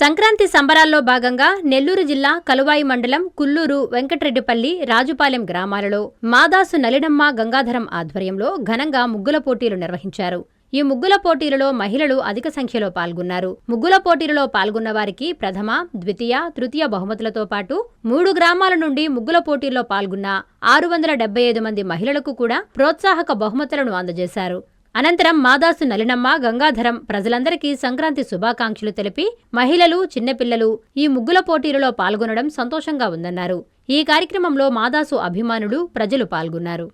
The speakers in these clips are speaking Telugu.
సంక్రాంతి సంబరాల్లో భాగంగా నెల్లూరు జిల్లా కలువాయి మండలం కుల్లూరు వెంకటరెడ్డిపల్లి రాజుపాలెం గ్రామాలలో మాదాసు నలినమ్మ గంగాధరం ఆధ్వర్యంలో ఘనంగా ముగ్గుల పోటీలు నిర్వహించారు. ఈ ముగ్గుల పోటీలలో మహిళలు అధిక సంఖ్యలో పాల్గొన్నారు. ముగ్గుల పోటీలలో పాల్గొన్న వారికి ప్రథమ ద్వితీయ తృతీయ బహుమతులతో పాటు మూడు గ్రామాల నుండి ముగ్గుల పోటీల్లో పాల్గొన్న ఆరు వందల డెబ్బై ఐదు మంది మహిళలకు కూడా ప్రోత్సాహక బహుమతులను అందజేశారు. అనంతరం మాదాసు నలినమ్మ గంగాధరం ప్రజలందరికీ సంక్రాంతి శుభాకాంక్షలు తెలిపి మహిళలు చిన్నపిల్లలు ఈ ముగ్గుల పోటీలలో పాల్గొనడం సంతోషంగా ఉందన్నారు. ఈ కార్యక్రమంలో మాదాసు అభిమానులు ప్రజలు పాల్గొన్నారు.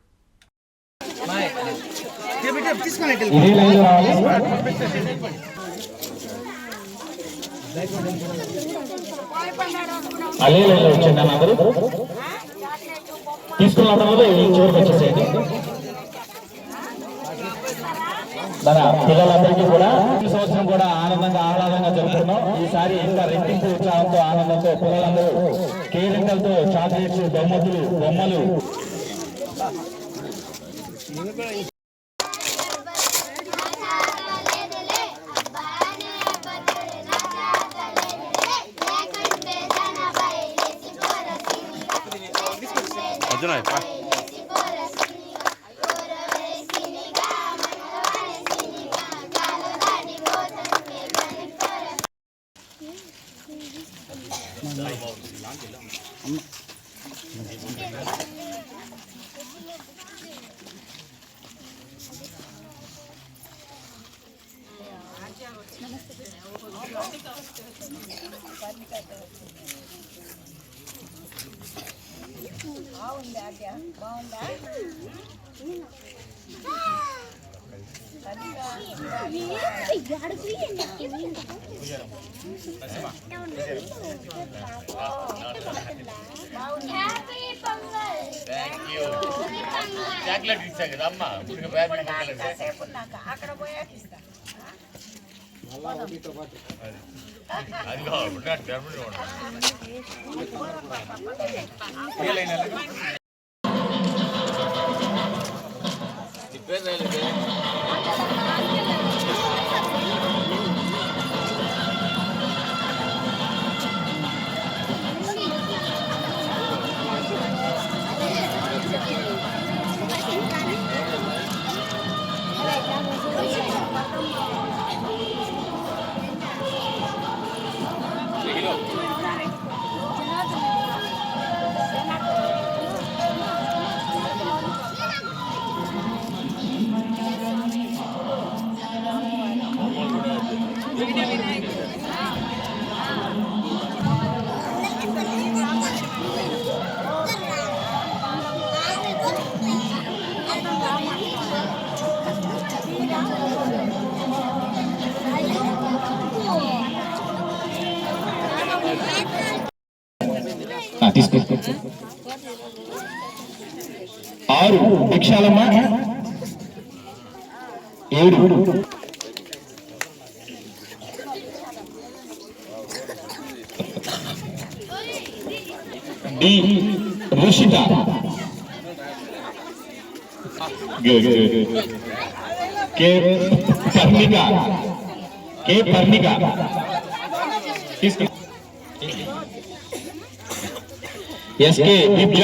తీసుకున్న తర్వాత ఈ చివరికి వచ్చేసేయండి. మన పిల్లలందరికీ కూడా ఈ సంవత్సరం కూడా ఆనందంగా ఆహ్లాదంగా జరుపుకున్నాం ఈసారి ఇంకా రెట్టింపు ఉత్సాహంతో ఆనందంతో పిల్లలందరూ కేరింతలతో చాక్లెట్స్ బహుమతులు బొమ్మలు. Arjuna Bound back. చాక్లెట్ ఇచ్చా కదా అమ్మ ఇప్పుడు బ్యాగ్ అది కావాలి టర్మినల్ ఆ, తీసుకో ఆరు భిక్షాలమ్మ ఏడు D Rushitha Good, good, good. K Parnika K Parnika తీసుకో ఎస్కే విద్య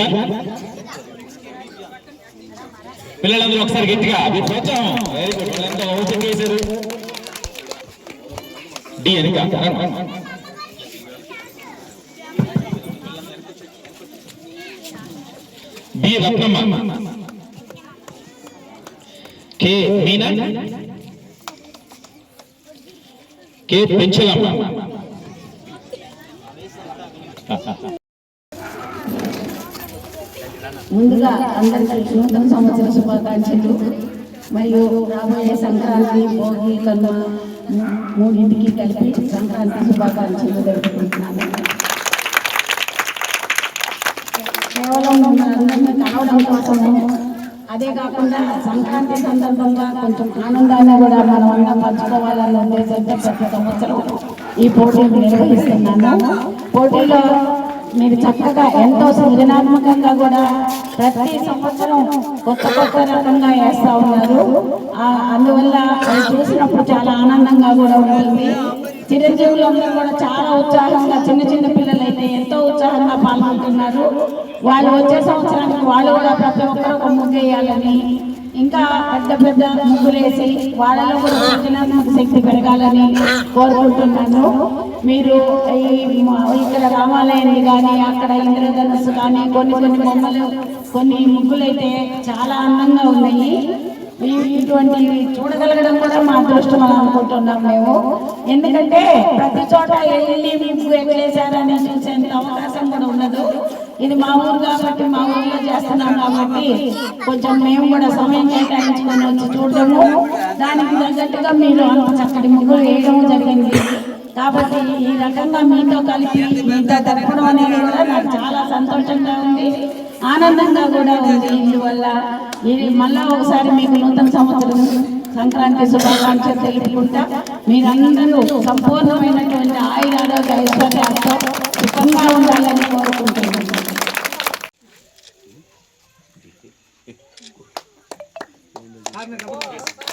పిల్లలందరూ ఒకసారి గట్టిగా మీ ప్రోత్సాహం వెరీ గుడ్ పిల్లలంతా ఓపెన్ చేశారు D Enika B Ratnamma K Meena K Penchalamma ముందుగా అందరికీ నూతన సంవత్సర శుభాకాంక్షలు. మరియు రాబోయే సంక్రాంతి భోగి కనుమ మూడింటికి కలిపి సంక్రాంతి శుభాకాంక్షలు జరుపుకుంటున్నాను కేవలం మనందరినీ కలవడం కోసము అదే కాకుండా సంక్రాంతి సందర్భంగా కొంచెం ఆనందాన్ని కూడా మనం అంతా పంచుకోవాలన్న ఉద్దేశంతో ప్రతి సంవత్సరం ఈ పోటీలు నిర్వహిస్తున్నాను. పోటీలో మీరు చక్కగా ఎంతో సృజనాత్మకంగా కూడా ప్రతి సంవత్సరం కొత్త కొత్త రకంగా వేస్తా ఉన్నారు. అందువల్ల చూసినప్పుడు చాలా ఆనందంగా కూడా ఉంటుంది. చిరంజీవులందరూ కూడా చాలా ఉత్సాహంగా చిన్న చిన్న పిల్లలు అయితే ఎంతో ఉత్సాహంగా పాల్గొంటున్నారు. వాళ్ళు వచ్చే సంవత్సరానికి వాళ్ళు కూడా ప్రతి ఒక్కరు ఒక ముగ్గు ఇంకా పెద్ద పెద్ద ముగ్గులేసి వాళ్ళలో కూడా శక్తి పెరగాలని కోరుకుంటున్నాను. మీరు ఇక్కడ రామాలయాన్ని కానీ అక్కడ ఇంద్రధనస్సు కానీ కొన్ని కొన్ని బొమ్మలు కొన్ని ముగ్గులైతే చాలా అందంగా ఉన్నాయి. ఇటువంటి ఇటువంటివి చూడగలగడం కూడా మా అదృష్టం అని అనుకుంటున్నాం మేము. ఎందుకంటే ప్రతి చోట వెళ్ళి ముగ్గు ఎట్లేసారని చూసేంత అవకాశం కూడా ఉండదు. ఇది మా ఊరు కాబట్టి మా ఊర్లో చేస్తున్నాం కాబట్టి కొంచెం మేము కూడా సమయం కేటాయించుకొని వచ్చి చూడటము దానికి తగ్గట్టుగా మీరు అంత చక్కటి ముగ్గులు వేయడం జరిగింది. కాబట్టి ఈ రకంగా మీతో కలిపి మీతో జరపడం అనేది కూడా నాకు చాలా సంతోషంగా ఉంది. ఆనందంగా కూడా ఉంది. ఇందువల్ల ఇది మళ్ళా ఒకసారి మీకు నూతన సంవత్సరం సంక్రాంతి శుభాకాంక్షలు తెలుపుకుంటా. మీరందరూ సంపూర్ణమైనటువంటి ఆయుర ఆరోగ్య ఐశ్వర్యాలతో సుఖంగా ఉండాలని కోరుకుంటున్నాను. 다음에 가보겠습니다.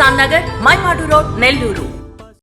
కిసాన్ నగర్ మైమాడు రోడ్ నెల్లూరు.